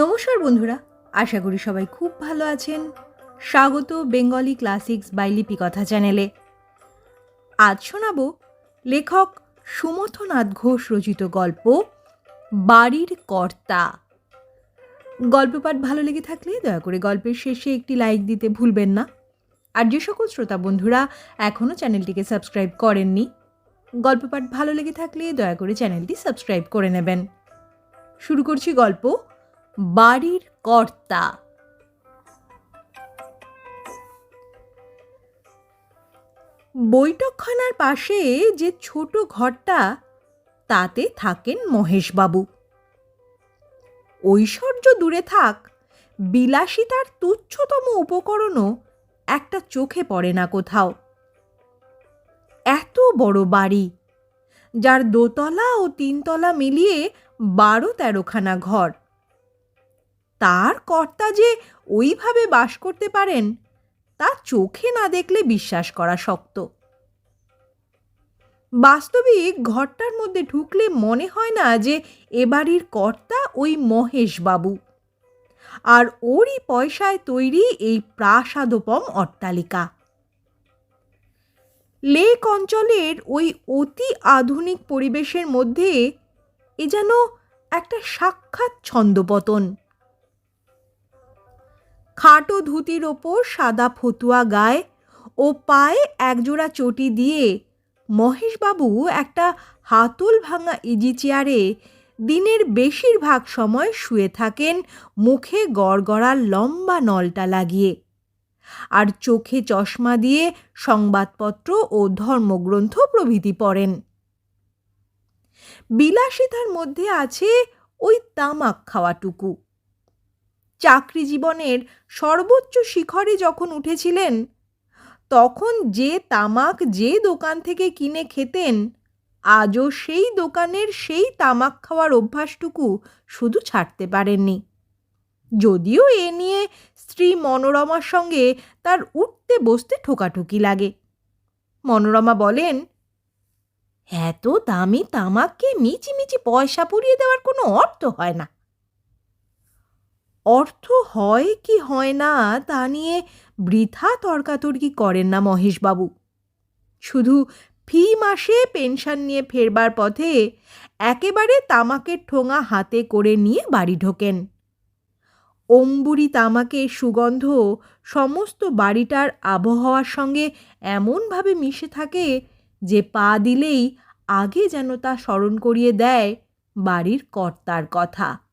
নমস্কার বন্ধুরা, আশা করি সবাই খুব ভালো আছেন। স্বাগত বেঙ্গলি ক্লাসিক্স বাই লিপিকথা চ্যানেলে। আজ শোনাব লেখক সুমথনাথ ঘোষ রচিত গল্প, বাড়ির কর্তা। গল্প পাঠ ভালো লেগে থাকলে দয়া করে গল্পের শেষে একটি লাইক দিতে ভুলবেন না। আর যে সকল শ্রোতা বন্ধুরা এখনও চ্যানেলটিকে সাবস্ক্রাইব করেননি, গল্প পাঠ ভালো লেগে থাকলে দয়া করে চ্যানেলটি সাবস্ক্রাইব করে নেবেন। শুরু করছি গল্প বাড়ির কর্তা। বৈঠকখানার পাশে যে ছোট ঘরটা, তাতে থাকেন মহেশবাবু। ঐশ্বর্য দূরে থাক, বিলাসিতার তুচ্ছতম উপকরণও একটা চোখে পড়ে না কোথাও। এত বড় বাড়ি, যার দোতলা ও তিনতলা মিলিয়ে বারো তেরোখানা ঘর। তার কর্তা যে ওইভাবে বাস করতে পারেন, তা চোখে না দেখলে বিশ্বাস করা শক্ত। বাস্তবিক ঘরটার মধ্যে ঢুকলে মনে হয় না যে এ বাড়ির কর্তা ওই মহেশবাবু। আর ওরই পয়সায় তৈরি এই প্রাসাদোপম অট্টালিকা। লেক অঞ্চলের ওই অতি আধুনিক পরিবেশের মধ্যে এ যেন একটা সাক্ষাৎ ছন্দপতন। খাটো ধুতির ওপর সাদা ফতুয়া গায়ে ও পায়ে একজোড়া চটি দিয়ে মহেশবাবু একটা হাতল ভাঙা ইজি চেয়ারে দিনের বেশিরভাগ সময় শুয়ে থাকেন মুখে গড়গড়ার লম্বা নলটা লাগিয়ে। আর চোখে চশমা দিয়ে সংবাদপত্র ও ধর্মগ্রন্থ প্রভৃতি পড়েন। বিলাসিতার মধ্যে আছে ওই তামাক খাওয়াটুকু। চাকরি জীবনের সর্বোচ্চ শিখরে যখন উঠেছিলেন, তখন যে তামাক যে দোকান থেকে কিনে খেতেন, আজও সেই দোকানের সেই তামাক খাওয়ার অভ্যাসটুকু শুধু ছাড়তে পারেননি। যদিও এ নিয়ে স্ত্রী মনোরমার সঙ্গে তার উঠতে বসতে ঠোকাঠুকি লাগে। মনোরমা বলেন, এত দামি তামাককে মিচি মিচি পয়সা পুড়িয়ে দেওয়ার কোনো অর্থ হয় না। অর্থ হয় কি হয় না তা নিয়ে বৃথা তর্কাতর্কি করেন না মহেশবাবু। শুধু ফি মাসে পেনশন নিয়ে ফেরবার পথে একেবারে তামাকের ঠোঙা হাতে করে নিয়ে বাড়ি ঢোকেন। অম্বুরি তামাকের সুগন্ধ সমস্ত বাড়িটার আবহাওয়ার সঙ্গে এমনভাবে মিশে থাকে যে পা দিলেই আগে যেন তা স্মরণ করিয়ে দেয় বাড়ির কর্তার কথা।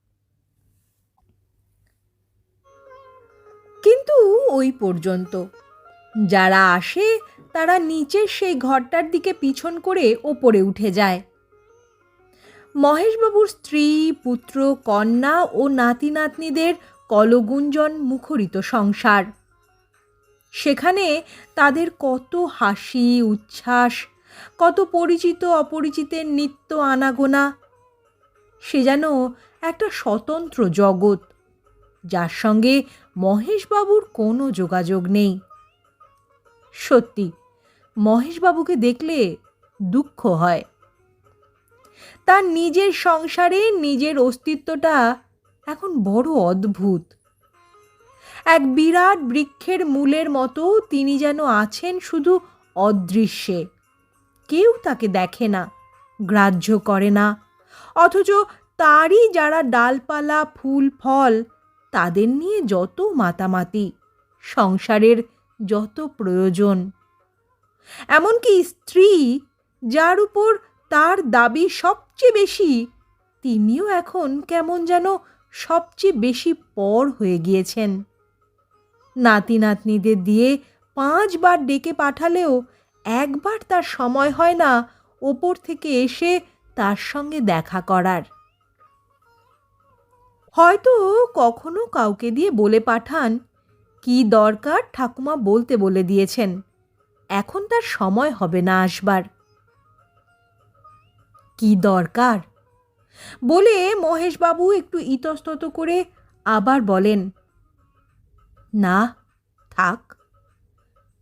কিন্তু ওই পর্যন্ত। যারা আসে, তারা নিচের সেই ঘরটার দিকে পিছন করে ওপরে উঠে যায়। মহেশবাবুর স্ত্রী, পুত্র, কন্যা ও নাতি নাতনিদের কলগুঞ্জন মুখরিত সংসার। সেখানে তাদের কত হাসি, উচ্ছ্বাস, কত পরিচিত অপরিচিতের নিত্য আনাগোনা। সে যেন একটা স্বতন্ত্র জগৎ। যার সঙ্গে মহেশবাবুর কোনো যোগাযোগ নেই। সত্যি, মহেশবাবুকে দেখলে দুঃখ হয়। তার নিজের সংসারে নিজের অস্তিত্বটা এখন বড় অদ্ভুত। এক বিরাট বৃক্ষের মূলের মতো তিনি যেন আছেন শুধু অদৃশ্যে। কেউ তাকে দেখে না, গ্রাহ্য করে না, অথচ তারই যারা ডালপালা, ফুল, ফল তাদের নিয়ে যত মাতামাতি, সংসারের যত প্রয়োজন। এমনকি স্ত্রী, যার উপর তার দাবি সবচেয়ে বেশি, তিনিও এখন কেমন যেন সবচেয়ে বেশি পর হয়ে গিয়েছেন। নাতি নাতনিদের দিয়ে পাঁচবার ডেকে পাঠালেও একবার তার সময় হয় না ওপর থেকে এসে তার সঙ্গে দেখা করার। হয়তো কখনো কাউকে দিয়ে বলে পাঠান। কি দরকার ঠাকুমা বলতে বলে দিয়েছেন। এখন তার সময় হবে না আসবার। কি দরকার? বলে মহেশবাবু একটু ইতস্তত করে আবার বলেন, না, থাক,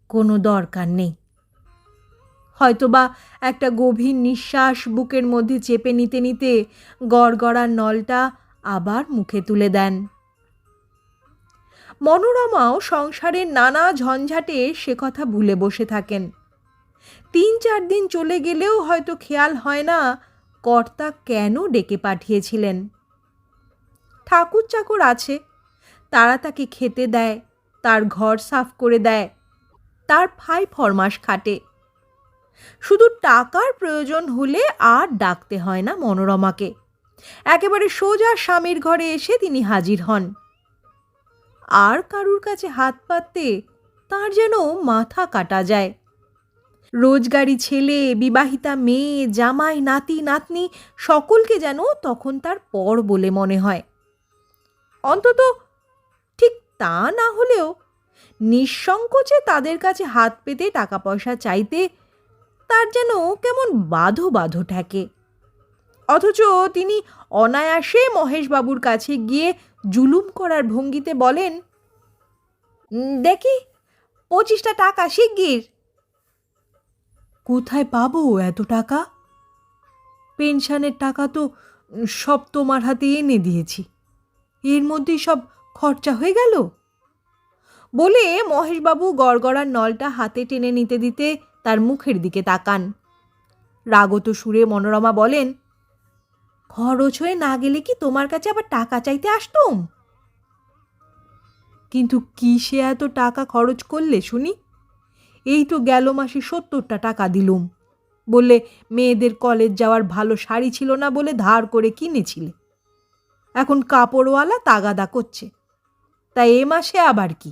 কোনো দরকার নেই। হয়তোবা একটা গভীর নিঃশ্বাস বুকের মধ্যে চেপে নিতে নিতে গড়গড়ার নলটা আবার মুখে তুলে দেন। মনোরমাও সংসারের নানা ঝঞ্ঝাটে সে কথা ভুলে বসে থাকেন। তিন চার দিন চলে গেলেও হয়তো খেয়াল হয় না কর্তা কেন ডেকে পাঠিয়েছিলেন। ঠাকুর চাকর আছে, তারা তাকে খেতে দেয়, তার ঘর সাফ করে দেয়, তার ফাই ফরমাস খাটে। শুধু টাকার প্রয়োজন হলে আর ডাকতে হয় না মনোরমাকে। একেবারে সোজা স্বামীর ঘরে এসে তিনি হাজির হন। আর কারুর কাছে হাত পাততে তার যেন মাথা কাটা যায়। রোজগারি ছেলে, বিবাহিতা মেয়ে, জামাই, নাতি, নাতনি সকলকে যেন তখন তার পর বলে মনে হয়। অন্তত ঠিক তা না হলেও নিঃসংকোচে তাদের কাছে হাত পেতে টাকা পয়সা চাইতে তার যেন কেমন বাধো বাধো ঠেকে। অথচ তিনি অনায়াসে মহেশবাবুর কাছে গিয়ে জুলুম করার ভঙ্গিতে বলেন দেখি, পঁচিশটা টাকা শিগগির। কোথায় পাবো এত টাকা? পেনশনের টাকা তো সব তোমার হাতে এনে দিয়েছি। এর মধ্যেই সব খরচা হয়ে গেল? বলে মহেশবাবু গড়গড়ার নলটা হাতে টেনে নিতে দিতে তার মুখের দিকে তাকান। রাগত সুরে মনোরমা বলেন খরচ হয়ে না গেলে কি তোমার কাছে আবার টাকা চাইতে আসতুম? কিন্তু কিসে এত টাকা খরচ করলে শুনি? এই তো গেল মাসে সত্তরটা টাকা দিলুম। বললে, মেয়েদের কলেজ যাওয়ার ভালো শাড়ি ছিল না বলে ধার করে কিনেছিলে। এখন কাপড়ওয়ালা তাগাদা করছে। তা এ মাসে আবার কি?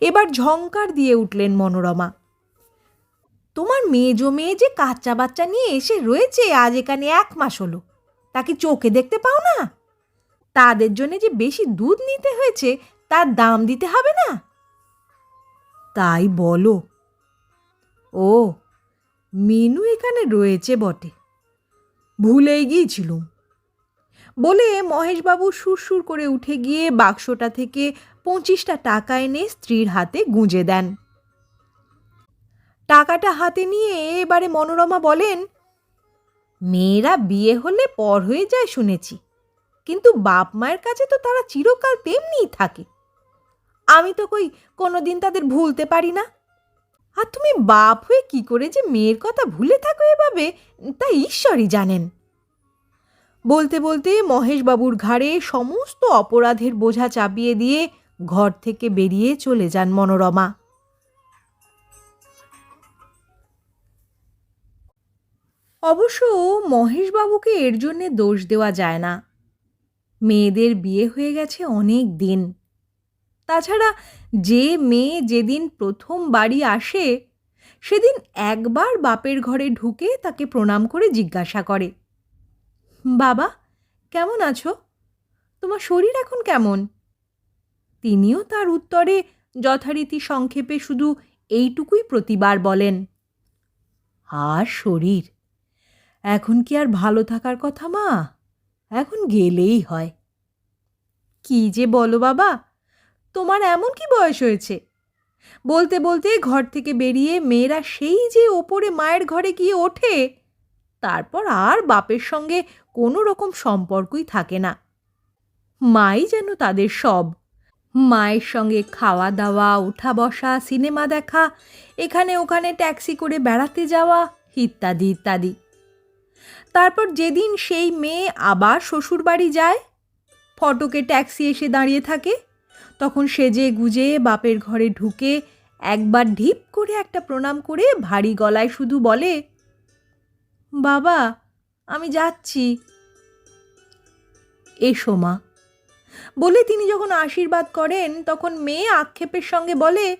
এবার ঝংকার দিয়ে উঠলেন মনোরমা। তোমার মেয়ে যে কাচ্চা বাচ্চা নিয়ে এসে রয়েছে আজ এখানে এক মাস হলো তাকে চোখে দেখতে পাও না? তাদের জন্য যে বেশি দুধ নিতে হয়েছে, তার দাম দিতে হবে না? তাই বলো। ও, মিনু এখানে রয়েছে বটে। ভুলেই গিয়েছিলুম। বলে মহেশবাবু সুরসুর করে উঠে গিয়ে বাক্সটা থেকে পঁচিশটা টাকা এনে স্ত্রীর হাতে গুঁজে দেন। টাকাটা হাতে নিয়ে এবারে মনোরমা বলেন, মেয়েরা বিয়ে হলে পর হয়ে যায় শুনেছি, কিন্তু বাপ মায়ের কাছে তো তারা চিরকাল তেমনিই থাকে। আমি তো কই কোনো দিন তাদের ভুলতে পারি না। আর তুমি বাপ হয়ে কি করে যে মেয়ের কথা ভুলে থাকো এভাবে, তা ঈশ্বরই জানেন। বলতে বলতে মহেশবাবুর ঘাড়ে সমস্ত অপরাধের বোঝা চাপিয়ে দিয়ে ঘর থেকে বেরিয়ে চলে যান মনোরমা। অবশ্য মহেশবাবুকে এর জন্যে দোষ দেওয়া যায় না। মেয়েদের বিয়ে হয়ে গেছে অনেক দিন। তাছাড়া যে মেয়ে যেদিন প্রথম বাড়ি আসে, সেদিন একবার বাপের ঘরে ঢুকে তাকে প্রণাম করে জিজ্ঞাসা করে। বাবা, কেমন আছো? তোমার শরীর এখন কেমন? তিনিও তার উত্তরে যথারীতি সংক্ষেপে শুধু এইটুকুই প্রতিবার বলেন, আর শরীর এখন কি আর ভালো থাকার কথা, মা? এখন গেলেই হয়। কি যে বলো বাবা, তোমার এমন কি বয়স হয়েছে? বলতে বলতে ঘর থেকে বেরিয়ে মেয়েরা সেই যে ওপরে মায়ের ঘরে গিয়ে ওঠে, তারপর আর বাপের সঙ্গে কোনো রকম সম্পর্কই থাকে না। মাই যেন তাদের সব। মায়ের সঙ্গে খাওয়া দাওয়া ওঠা বসা, সিনেমা দেখা, এখানে ওখানে ট্যাক্সি করে বেড়াতে যাওয়া, ইত্যাদি ইত্যাদি। তারপর যেদিন সেই মেয়ে আবার শ্বশুরবাড়ি যায়, ফটকে ট্যাক্সি এসে দাঁড়িয়ে থাকে, তখন সেজে গুজে বাপের ঘরে ঢুকে একবার ঢিপ করে একটা প্রণাম করে ভারী গলায় শুধু বলে, বাবা, আমি যাচ্ছি। এসো মা। বলে তিনি যখন আশীর্বাদ করেন, তখন মেয়ে আক্ষেপের সঙ্গে বলে,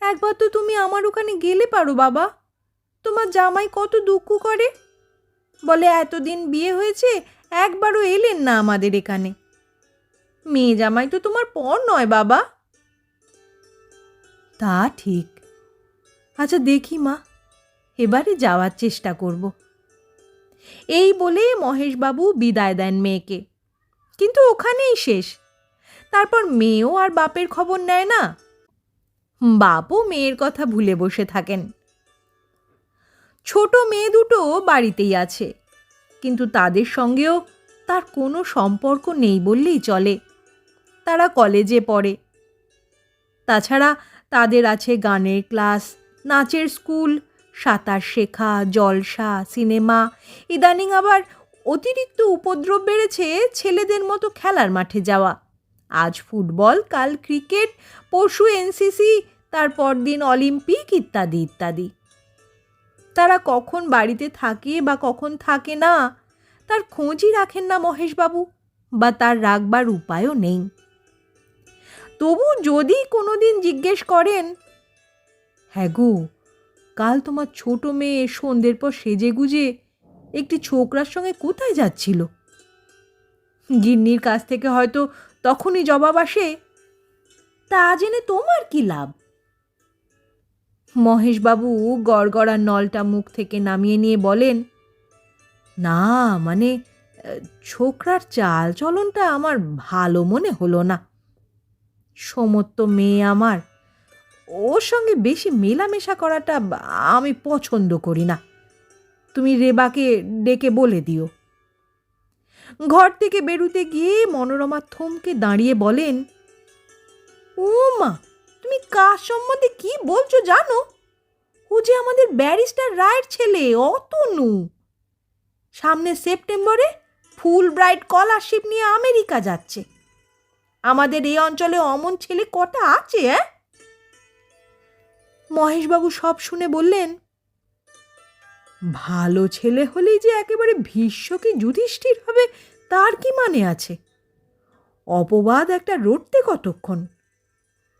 একবার তো তুমি আমার ওখানে গেলে পারো বাবা। তোমার জামাই কত দুঃখ করে। বলে, এতদিন বিয়ে হয়েছে, একবারও এলেন না আমাদের এখানে। মেয়ে জামাই তো তোমার পর নয়, বাবা। তা ঠিক। আচ্ছা দেখি মা। এবারে যাওয়ার চেষ্টা করব। এই বলে মহেশবাবু বিদায় দেন মেয়েকে। কিন্তু ওখানেই শেষ। তারপর মেয়েও আর বাপের খবর নেয় না। বাপও মেয়ের কথা ভুলে বসে থাকেন। ছোট মেয়ে দুটো বাড়িতেই আছে। কিন্তু তাদের সঙ্গেও তার কোনো সম্পর্ক নেই বললেই চলে। তারা কলেজে পড়ে। তাছাড়া তাদের আছে গানের ক্লাস, নাচের স্কুল, সাঁতার শেখা, জলসা, সিনেমা। ইদানিং আবার অতিরিক্ত উপদ্রব বেড়েছে ছেলেদের মতো খেলার মাঠে যাওয়া। আজ ফুটবল, কাল ক্রিকেট, পরশু এনসিসি তারপর দিন অলিম্পিক ইত্যাদি ইত্যাদি। তারা কখন বাড়িতে থাকে বা কখন থাকে না, তার খোঁজই রাখেন না মহেশবাবু বা তার রাখবার উপায়ও নেই। তবু যদি কোনো দিন জিজ্ঞেস করেন হ্যাঁ গো, কাল তোমার ছোট মেয়ে সন্ধ্যের পর সেজে গুজে একটি ছোকরার সঙ্গে কোথায় যাচ্ছিল? গিন্নির কাছ থেকে হয়তো তখনই জবাব আসে, তা জেনে তোমার কি লাভ? মহেশবাবু গড়গড়া নলটা মুখ থেকে নামিয়ে নিয়ে বলেন, না মানে ছোকরার চাল চলনটা আমার ভালো মনে হলো না। সমস্ত মেয়ে আমার, ওর সঙ্গে বেশি মেলামেশা করাটা আমি পছন্দ করি না। তুমি রেবাকে ডেকে বলে দিও। ঘর থেকে বেরুতে গিয়ে মনোরমা থমকে দাঁড়িয়ে বলেন, ও মা তুমি কার সম্বন্ধে কি বলছো জানো? ও যে আমাদের ব্যারিস্টার রায়ের ছেলে, অতনু। সামনে সেপ্টেম্বরে ফুল ব্রাইট স্কলারশিপ নিয়ে আমেরিকা যাচ্ছে। আমাদের এই অঞ্চলে অমন ছেলে কটা আছে হ্যাঁ মহেশবাবু সব শুনে বললেন, ভালো ছেলে হলেই যে একেবারে ভীষ্ম কি যুধিষ্ঠির হবে, তার কি মানে আছে? অপবাদ একটা রটতে কতক্ষণ।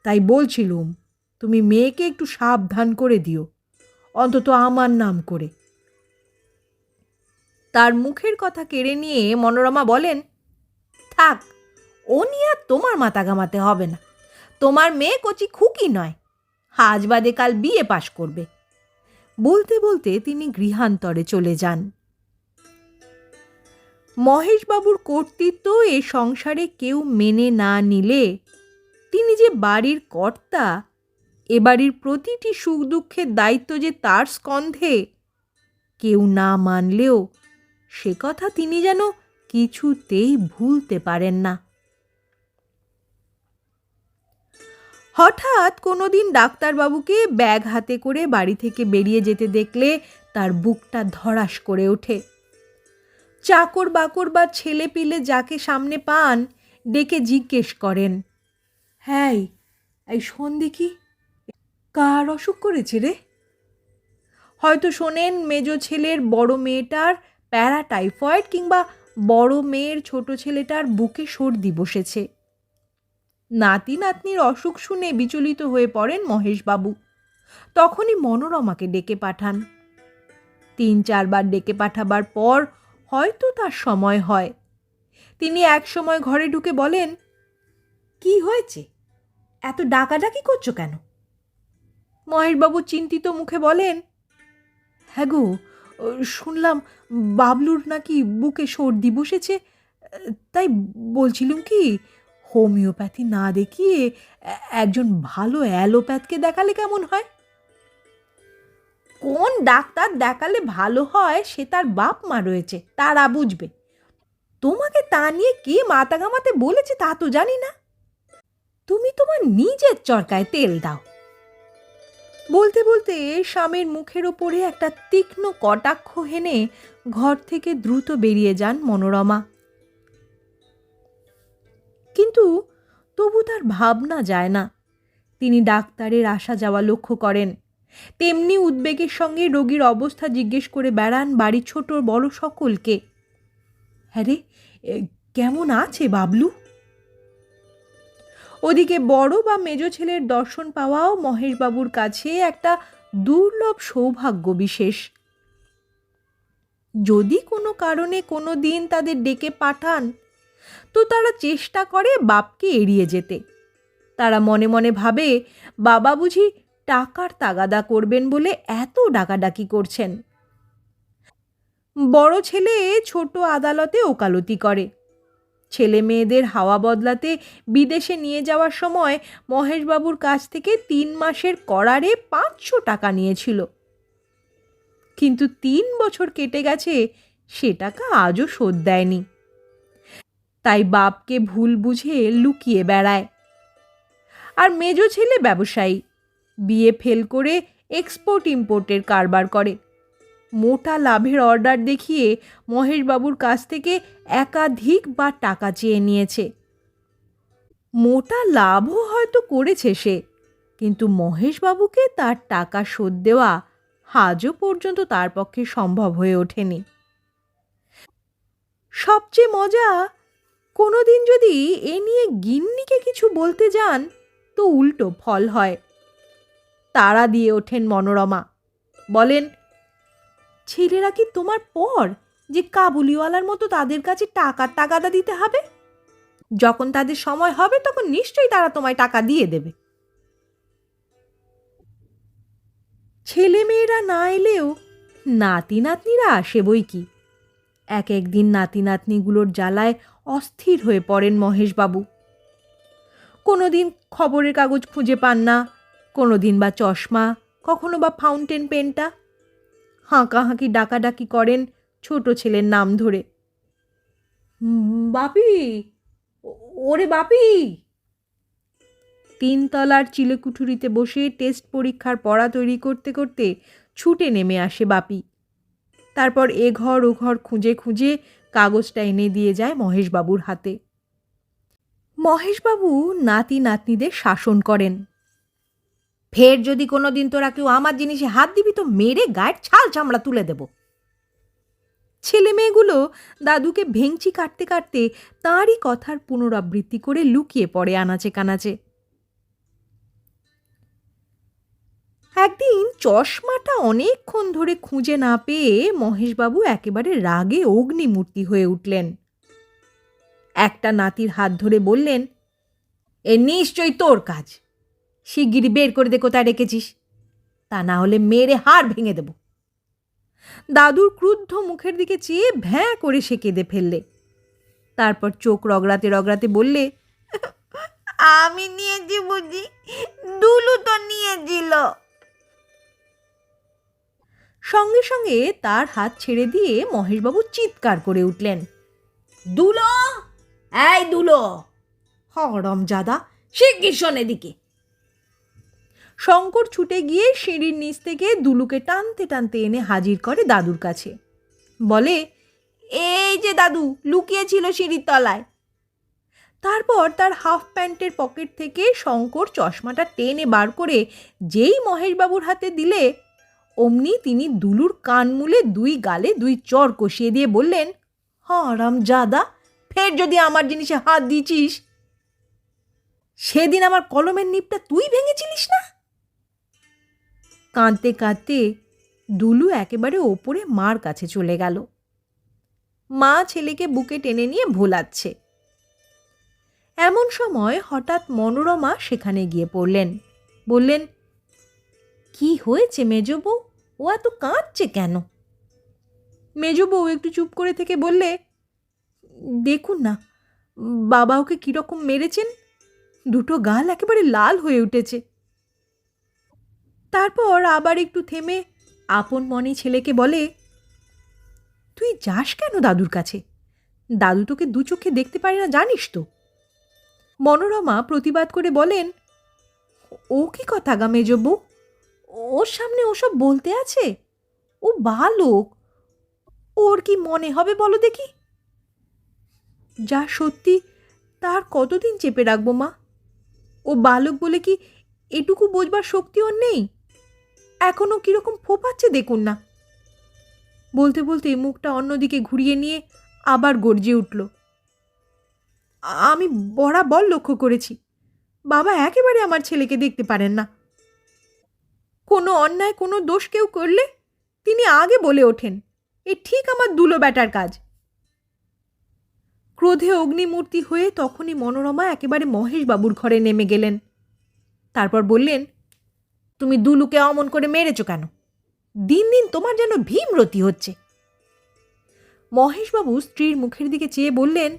তাই বলছিলুম, তুমি মেয়েকে একটু সাবধান করে দিও, অন্তত আমার নাম করে। তার মুখের কথা কেড়ে নিয়ে মনোরমা বলেন, থাক, ও নিয়ে আর তোমার মাথা ঘামাতে হবে না। তোমার মেয়ে কচি খুকি নয়, আজ বাদে কাল বিয়ে পাশ করবে। বলতে বলতে তিনি গৃহান্তরে চলে যান। মহেশবাবুর কর্তৃত্ব এ সংসারে কেউ মেনে না নিলে তিনি যে বাড়ির কর্তা, এ বাড়ির প্রতিটি সুখ দুঃখের দায়িত্ব যে তার স্কন্ধে, কেউ না মানলেও সে কথা তিনি যেন কিছুতেই ভুলতে পারেন না। হঠাৎ কোনো দিন ডাক্তারবাবুকে ব্যাগ হাতে করে বাড়ি থেকে বেরিয়ে যেতে দেখলে তার বুকটা ধরাস করে ওঠে। চাকর বাকর বা ছেলে পিলে যাকে সামনে পান, ডেকে জিজ্ঞেস করেন হ্যাঁ এই শোন দেখি। কার অসুখ করেছে রে? হয়তো শোনেন, মেজ ছেলের বড় মেয়েটার প্যারা টাইফয়েড কিংবা বড় মেয়ের ছোট ছেলেটার বুকে সর্দি বসেছে। নাতি নাতনির অসুখ শুনে বিচলিত হয়ে পড়েন মহেশবাবু। তখনই মনোরমাকে ডেকে পাঠান। তিন চারবার ডেকে পাঠাবার পর হয়তো তার সময় হয়। তিনি এক সময় ঘরে ঢুকে বলেন, কি হয়েছে? এত ডাকাডাকি করছ কেন? মহেশবাবু চিন্তিত মুখে বলেন হ্যাঁ গো শুনলাম বাবলুর নাকি বুকে সর্দি বসেছে, তাই বলছিলুম কি, হোমিওপ্যাথি না দেখিয়ে একজন ভালো অ্যালোপ্যাথকে দেখালে কেমন হয়? কোন ডাক্তার দেখালে ভালো হয় সে তার বাপ মা রয়েছে, তারা বুঝবে। তোমাকে তা নিয়ে কে মাথা ঘামাতে বলেছে তা তো জানি না। তুমি তোমার নিজের চরকায় তেল দাও। বলতে বলতে স্বামীর মুখের ওপরে একটা তীক্ষ্ণ কটাক্ষ হেনে ঘর থেকে দ্রুত বেরিয়ে যান মনোরমা। কিন্তু তবু তার ভাবনা যায় না। তিনি ডাক্তারের আসা যাওয়া লক্ষ্য করেন। তেমনি উদ্বেগের সঙ্গে রোগীর অবস্থা জিজ্ঞেস করে বেড়ান বাড়ি ছোট বড় সকলকে। হ্যাঁ রে কেমন আছে বাবলু? ওদিকে বড় বা মেজ ছেলের দর্শন পাওয়াও মহেশবাবুর কাছে একটা দুর্লভ সৌভাগ্য বিশেষ। যদি কোনো কারণে কোনো দিন তাদের ডেকে পাঠান, তো তারা চেষ্টা করে বাপকে এড়িয়ে যেতে। তারা মনে মনে ভাবে, বাবা বুঝি টাকার তাগাদা করবেন বলে এত ডাকাডাকি করছেন। বড় ছেলে ছোট আদালতে ওকালতি করে। ছেলে মেয়েদের হাওয়া বদলাতে বিদেশে নিয়ে যাওয়ার সময় মহেশবাবুর কাছ থেকে তিন মাসের করারে পাঁচশো টাকা নিয়েছিল। কিন্তু তিন বছর কেটে গেছে, সে টাকা আজও শোধ দেয়নি। তাই বাপকে ভুল বুঝে লুকিয়ে বেড়ায়। আর মেজ ছেলে ব্যবসায়ী, বিয়ে ফেল করে এক্সপোর্ট ইম্পোর্টের কারবার করে। মোটা লাভের অর্ডার দেখিয়ে মহেশবাবুর কাছ থেকে একাধিক বা টাকা চেয়ে নিয়েছে। মোটা লাভও হয়তো করেছে সে, কিন্তু মহেশবাবুকে তার টাকা শোধ দেওয়া আজও পর্যন্ত তার পক্ষে সম্ভব হয়ে ওঠেনি। সবচেয়ে মজা কোনো দিন যদি এ নিয়ে গিন্নিকে কিছু বলতে যান, তো উল্টো ফল হয়। তারা দিয়ে ওঠেন মনোরমা। বলেন ছেলেরা কি তোমার পর যে কাবুলিওয়ালার মতো তাদের কাছে টাকার টাকাটা দিতে হবে? যখন তাদের সময় হবে, তখন নিশ্চয়ই তারা তোমায় টাকা দিয়ে দেবে। ছেলে মেয়েরা না এলেও নাতি নাতনিরা আসে বই কি? এক একদিন নাতি নাতনিগুলোর জ্বালায় অস্থির হয়ে পড়েন মহেশবাবু। কোনো দিন খবরের কাগজ খুঁজে পান না কোনো দিন বা চশমা, কখনো বা ফাউন্টেন পেনটা। হাঁকাহাঁকি ডাকাডাকি করেন ছোট ছেলের নাম ধরে। বাপি, ওরে বাপি। তিনতলার চিলেকুঠুরিতে বসে টেস্ট পরীক্ষার পড়া তৈরি করতে করতে ছুটে নেমে আসে বাপি। তারপর এ ঘর ও ঘর খুঁজে খুঁজে কাগজটা এনে দিয়ে যায় মহেশবাবুর হাতে। মহেশবাবু নাতি নাতনিদের শাসন করেন। ফের যদি কোনো দিন তোরা কেউ আমার জিনিসে হাত দিবি তো মেরে গায়ের ছাল চামড়া তুলে দেব। ছেলে মেয়েগুলো দাদুকে ভেংচি কাটতে কাটতে তাঁরই কথার পুনরাবৃত্তি করে লুকিয়ে পড়ে আনাচে কানাচে। একদিন চশমাটা অনেকক্ষণ ধরে খুঁজে না পেয়ে মহেশবাবু একেবারে রাগে অগ্নিমূর্তি হয়ে উঠলেন। একটা নাতির হাত ধরে বললেন, এ নিশ্চয়ই তোর কাজ। শিগগিরই বের করে দে কোথায় রেখেছিস। তা না হলে মেরে হাড় ভেঙে দেব। দাদুর ক্রুদ্ধ মুখের দিকে চেয়ে ভ্যাঁ করে সে কেঁদে ফেললে। তারপর চোখ রগড়াতে রগড়াতে বললে আমি নিয়েছি বুঝি দুলু তো নিয়েছিল। সঙ্গে সঙ্গে তার হাত ছেড়ে দিয়ে মহেশবাবু চিৎকার করে উঠলেন দুলো এই দুলো হরম জাদা শিগগির শোন এদিকে। শঙ্কর ছুটে গিয়ে সিঁড়ির নিচ থেকে দুলুকে টানতে টানতে এনে হাজির করে দাদুর কাছে। বলে, এই যে দাদু, লুকিয়েছিল সিঁড়ির তলায়। তারপর তার হাফ প্যান্টের পকেট থেকে শঙ্কর চশমাটা টেনে বার করে যেই মহেশবাবুর হাতে দিলে, অমনি তিনি দুলুর কান মুলে দুই গালে দুই চর কষিয়ে দিয়ে বললেন, হারাম জাদা, ফের যদি আমার জিনিসে হাত দিছিস সেদিন আমার কলমের নিপটা তুই ভেঙেছিলিস কাঁদতে কাঁদতে দুলু একেবারে ওপরে মার কাছে চলে গেল। মা ছেলেকে বুকে টেনে নিয়ে ভোলাচ্ছে। এমন সময় হঠাৎ মনোরমা সেখানে গিয়ে পড়লেন। বললেন, কি হয়েছে মেজবউ? ও এত কাঁদছে কেন? মেজবউ একটু চুপ করে থেকে বললে, দেখুন না, বাবা ওকে কীরকম মেরেছেন? দুটো গাল একেবারে লাল হয়ে উঠেছে। তারপর আবার একটু থেমে আপন মনে ছেলেকে বলে, তুই যাস কেন দাদুর কাছে? দাদু তোকে দু চোখে দেখতে পারে না, জানিস তো? মনোরমা প্রতিবাদ করে বলেন, ও কি কথা গা মেজবউ ওর সামনে ওসব বলতে আছে? ও বালক। ওর কি মনে হবে বলো দেখি? যা সত্যি, তার কতদিন চেপে রাখব মা? ও বালক বলে কি এটুকু বোঝবার শক্তি ওর নেই? এখনও কীরকম ফোপাচ্ছে দেখুন না। বলতে বলতে মুখটা অন্যদিকে ঘুরিয়ে নিয়ে আবার গর্জে উঠল। আমি বরাবর লক্ষ্য করেছি। বাবা একেবারে আমার ছেলেকে দেখতে পারেন না। কোনো অন্যায়, কোনো দোষ কেউ করলে তিনি আগে বলে ওঠেন, এ ঠিক আমার দুলো ব্যাটার কাজ। ক্রোধে অগ্নিমূর্তি হয়ে তখনই মনোরমা একেবারে মহেশবাবুর ঘরে নেমে গেলেন। তারপর বললেন তুমি দুলুকে অমন করে মেরেছো কেন? দিন দিন তোমার যেন ভীমরতি হচ্ছে। মহেশবাবু স্ত্রীর মুখের দিকে চেয়ে বললেন,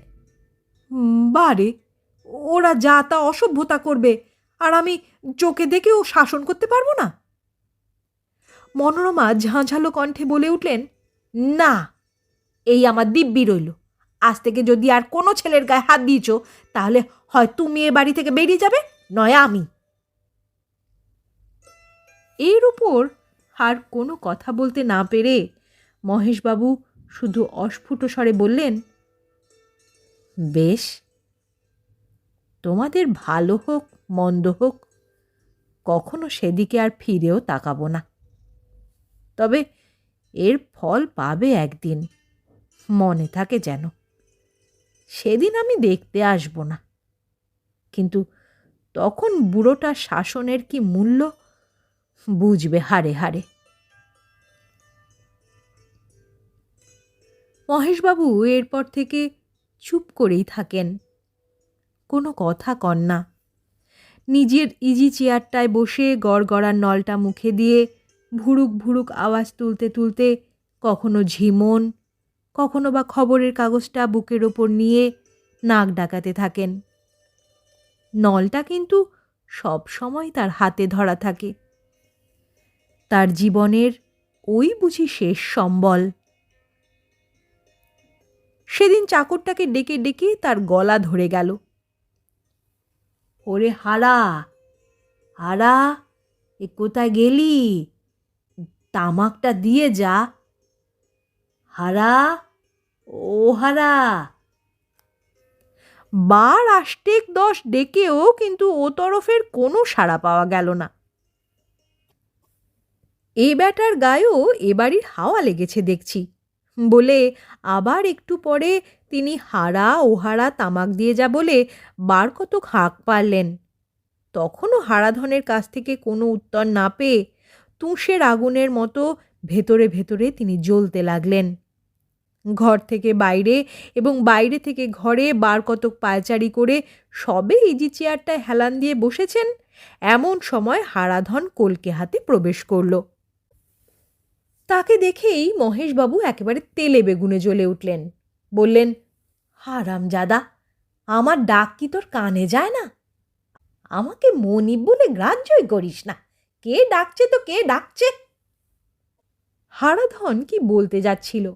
বারে, ওরা যা তা অসভ্যতা করবে, আর আমি চোখে দেখেও শাসন করতে পারব না? মনোরমা ঝাঁঝালো কণ্ঠে বলে উঠলেন, না, এই আমার দিব্যি রইল। আজ থেকে যদি আর কোনো ছেলের গায়ে হাত দিয়েছ, তাহলে হয় তুমি এ বাড়ি থেকে বেরিয়ে যাবে, নয় আমি। এর উপর আর কোনো কথা বলতে না পেরে মহেশবাবু শুধু অস্ফুট স্বরে বললেন, বেশ, তোমাদের ভালো হোক, মন্দ হোক, কখনো সেদিকে আর ফিরেও তাকাবো না। তবে এর ফল পাবে একদিন, মনে থাকে যেন। সেদিন আমি দেখতে আসব না। কিন্তু তখন বুড়োটার শাসনের কি মূল্য বুঝবে হারে হারে মহেশবাবু এরপর থেকে চুপ করেই থাকেন। কোনো কথা কন না। নিজের ইজি চেয়ারটায় বসে গড়গড়ার নলটা মুখে দিয়ে ভুরুক ভুরুক আওয়াজ তুলতে তুলতে কখনো ঝিমন, কখনো বা খবরের কাগজটা বুকের ওপর নিয়ে নাক ডাকাতে থাকেন। নলটা কিন্তু সব সময় তার হাতে ধরা থাকে। তার জীবনের ওই বুঝি শেষ সম্বল। সেদিন চাকরটাকে ডেকে ডেকে তার গলা ধরে গেল। ওরে হারা হারা, এ কোথায় গেলি? তামাকটা দিয়ে যা। হারা, ও হারা। বার আষ্টেক দশ ডেকেও কিন্তু ও তরফের কোনো সাড়া পাওয়া গেল না। এই ব্যাটার গায়েও এবাড়ির হাওয়া লেগেছে দেখছি। বলে, আবার একটু পরে তিনি হারা ওহারা তামাক দিয়ে যা বলে বার কতক হাঁক পারলেন। তখনও হারাধনের কাছ থেকে কোনো উত্তর না পেয়ে তুষের আগুনের মতো ভেতরে ভেতরে তিনি জ্বলতে লাগলেন। ঘর থেকে বাইরে এবং বাইরে থেকে ঘরে বার কতক পায়চারি করে সবে ইজি চেয়ারটায় হেলান দিয়ে বসেছেন, এমন সময় হারাধন কলকে হাতে প্রবেশ করল। তাকে দেখেই মহেশবাবু একেবারে তেলে বেগুনে জ্বলে উঠলেন। বললেন হারাম জাদা আমার ডাক কি তোর কানে যায় না? আমাকে মনিব বলে গ্রাহ্যই করিস না। কে ডাকছে তো কে ডাকছে? হারাধন কি বলতে যাচ্ছিল?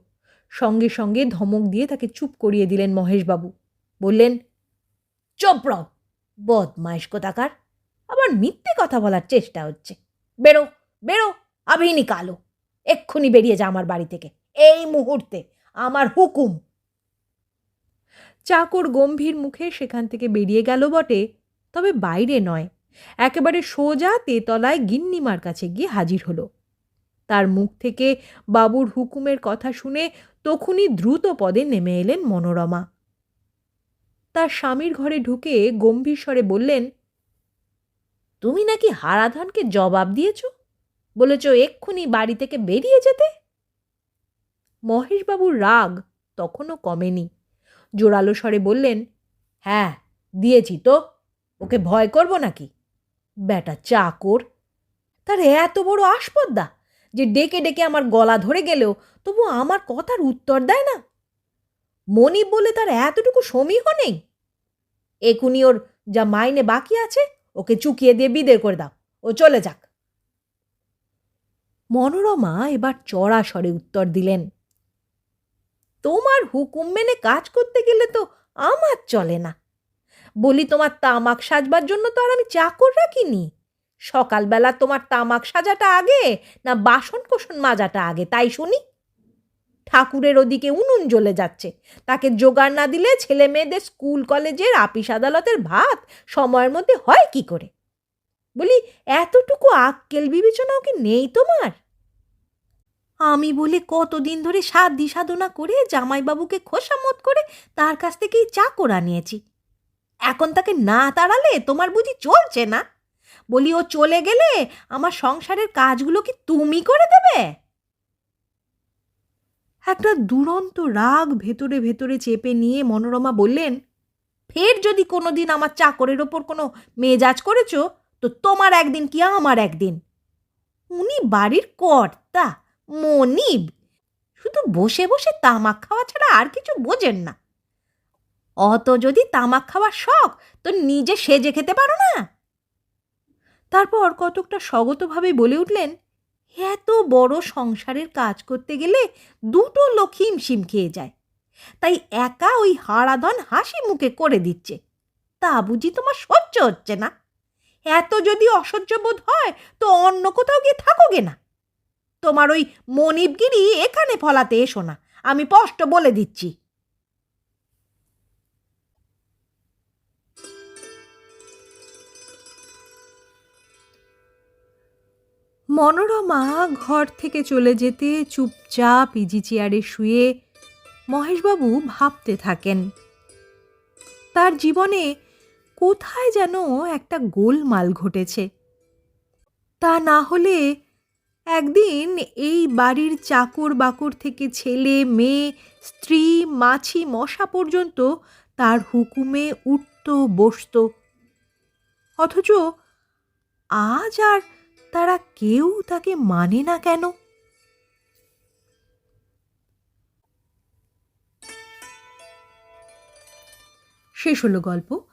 সঙ্গে সঙ্গে ধমক দিয়ে তাকে চুপ করিয়ে দিলেন মহেশবাবু। বললেন, চুপ রও, বদমাইশ কোথাকার। আবার মিথ্যে কথা বলার চেষ্টা হচ্ছে। বেরো বেরো আবিনি কালো। এক্ষুনি বেরিয়ে যা আমার বাড়ি থেকে। এই মুহূর্তে আমার হুকুম। চাকর গম্ভীর মুখে সেখান থেকে বেরিয়ে গেল বটে, তবে বাইরে নয়। একেবারে সোজা তেতলায় গিন্নিমার কাছে গিয়ে হাজির হলো। তার মুখ থেকে বাবুর হুকুমের কথা শুনে তখনই দ্রুত পদে নেমে এলেন মনোরমা। তার স্বামীর ঘরে ঢুকে গম্ভীর স্বরে বললেন, তুমি নাকি হারাধনকে জবাব দিয়েছ? বলেছ এক্ষুনি বাড়ি থেকে বেরিয়ে যেতে? মহেশবাবুর রাগ তখনও কমেনি। জোরালো স্বরে বললেন হ্যাঁ দিয়েছি তো, ওকে ভয় করব নাকি? বেটা চাকর তার এত বড় আসপদ্দা যে ডেকে ডেকে আমার গলা ধরে গেলেও তবু আমার কথার উত্তর দেয় না। মনিব বলে তার এতটুকু সমীহ নেই। একুনি ওর যা মাইনে বাকি আছে, ওকে চুকিয়ে দিয়ে বিদের করে দাও। ও চলে যাক। মনোরমা এবার চড়া স্বরে উত্তর দিলেন, তোমার হুকুম মেনে কাজ করতে গেলে তো আমার চলে না। বলি তোমার তামাক সাজবার জন্য তো আর আমি চাকর রাখিনি। সকালবেলা তোমার তামাক সাজাটা আগে না বাসন কোসন মাজাটা আগে, তাই শুনি? ঠাকুরের ওদিকে উনুন জ্বলে যাচ্ছে। তাকে জোগাড় না দিলে ছেলে মেয়েদের স্কুল, কলেজের, আপিস আদালতের ভাত সময়ের মধ্যে হয় কি করে? বলি, এতটুকু আক্কেল বিবেচনাও কি নেই তোমার? আমি বলে, কতদিন ধরে সাধ্য সাধনা করে জামাইবাবুকে খোসামত করে তার কাছ থেকেই চাকর আনিয়েছি এখন তাকে না তাড়ালে তোমার বুঝি চলছে না? বলি, ও চলে গেলে আমার সংসারের কাজগুলো কি তুমি করে দেবে? একটা দুরন্ত রাগ ভেতরে ভেতরে চেপে নিয়ে মনোরমা বললেন, ফের যদি কোনোদিন আমার চাকরের ওপর কোনো মেজাজ করেছ তো তোমার একদিন কি আমার একদিন? উনি বাড়ির কর্তা, মনিব। শুধু বসে বসে তামাক খাওয়া ছাড়া আর কিছু বোঝেন না। অত যদি তামাক খাওয়ার শখ, তো নিজে সেজে খেতে পারো না। তারপর কতকটা স্বগতভাবে বলে উঠলেন, এত বড় সংসারের কাজ করতে গেলে দুটো লোক হিমশিম খেয়ে যায়। তাই একা ওই হারাধন হাসি মুখে করে দিচ্ছে। তা বুঝি তোমার সহ্য হচ্ছে না? এত যদি অসহ্য বোধ হয়, তো অন্য কোথাও গিয়ে থাকোগে না। তোমার ওই মনিবগিরি এখানে ফলাতে এসো না, আমি স্পষ্ট বলে দিচ্ছি। মনোরমা ঘর থেকে চলে যেতে চুপচাপ ইজি চেয়ারে শুয়ে মহেশবাবু ভাবতে থাকেন। তার জীবনে কোথায় যেন একটা গোলমাল ঘটেছে। তা না হলে একদিন এই বাড়ির চাকর বাকর থেকে ছেলে, মেয়ে, স্ত্রী, মাছি, মশা পর্যন্ত তার হুকুমে উঠত, বসত। অথচ আজ আর তারা কেউ তাকে মানে না কেন? শেষ হলো গল্প।